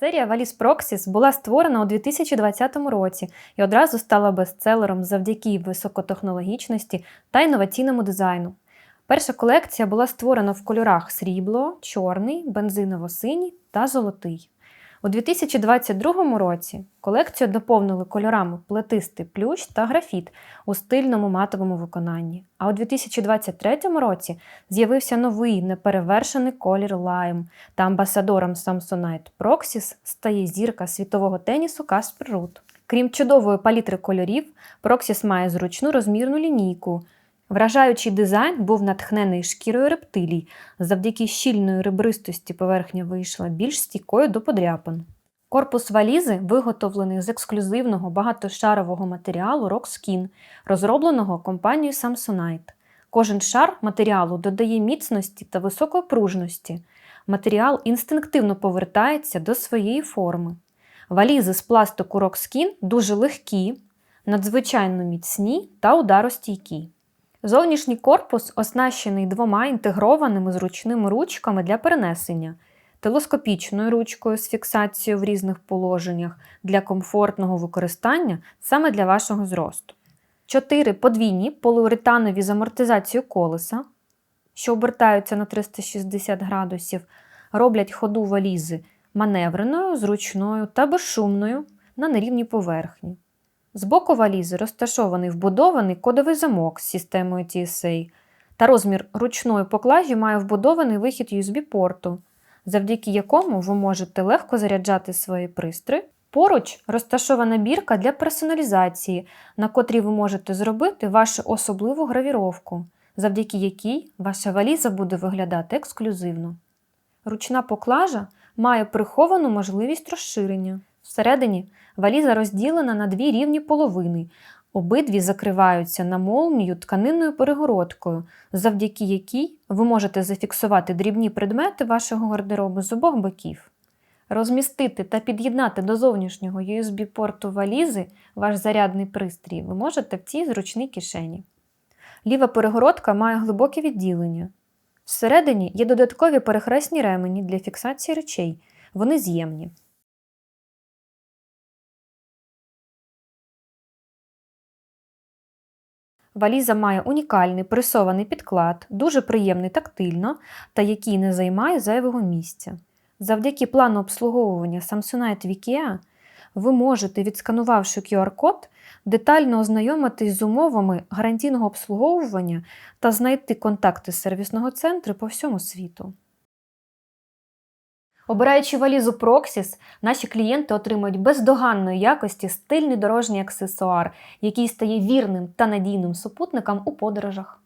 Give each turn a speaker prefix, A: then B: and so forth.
A: Серія валіз Проксіс була створена у 2020 році і одразу стала бестселером завдяки високотехнологічності та інноваційному дизайну. Перша колекція була створена в кольорах срібло, чорний, бензиново-синій та золотий. У 2022 році колекцію доповнили кольорами плетистий плющ та графіт у стильному матовому виконанні. А у 2023 році з'явився новий неперевершений колір лайм, та амбасадором Samsonite Proxys стає зірка світового тенісу Каспер Рут. Крім чудової палітри кольорів, Proxys має зручну розмірну лінійку. Вражаючий дизайн був натхнений шкірою рептилій. Завдяки щільної ребристості поверхня вийшла більш стійкою до подряпин. Корпус валізи виготовлений з ексклюзивного багатошарового матеріалу Rockskin, розробленого компанією Samsonite. Кожен шар матеріалу додає міцності та високої пружності. Матеріал інстинктивно повертається до своєї форми. Валізи з пластику Rockskin дуже легкі, надзвичайно міцні та ударостійкі. Зовнішній корпус оснащений двома інтегрованими зручними ручками для перенесення, телескопічною ручкою з фіксацією в різних положеннях для комфортного використання саме для вашого зросту. Чотири подвійні поліуретанові з амортизацією колеса, що обертаються на 360 градусів, роблять ходу валізи маневреною, зручною та безшумною на нерівній поверхні. З боку валізи розташований вбудований кодовий замок з системою TSA, та розмір ручної поклажі має вбудований вихід USB-порту, завдяки якому ви можете легко заряджати свої пристрої. Поруч розташована бірка для персоналізації, на котрій ви можете зробити вашу особливу гравіровку, завдяки якій ваша валіза буде виглядати ексклюзивно. Ручна поклажа має приховану можливість розширення. Всередині валіза розділена на дві рівні половини. Обидві закриваються на молнію тканинною перегородкою, завдяки якій ви можете зафіксувати дрібні предмети вашого гардеробу з обох боків. Розмістити та під'єднати до зовнішнього USB-порту валізи ваш зарядний пристрій ви можете в цій зручній кишені. Ліва перегородка має глибоке відділення. Всередині є додаткові перехресні ремені для фіксації речей. Вони з'ємні. Валіза має унікальний пресований підклад, дуже приємний тактильно та який не займає зайвого місця. Завдяки плану обслуговування Samsonite Wikea ви можете, відсканувавши QR-код, детально ознайомитись з умовами гарантійного обслуговування та знайти контакти сервісного центру по всьому світу. Обираючи валізу Proxys, наші клієнти отримують бездоганної якості стильний дорожній аксесуар, який стає вірним та надійним супутником у подорожах.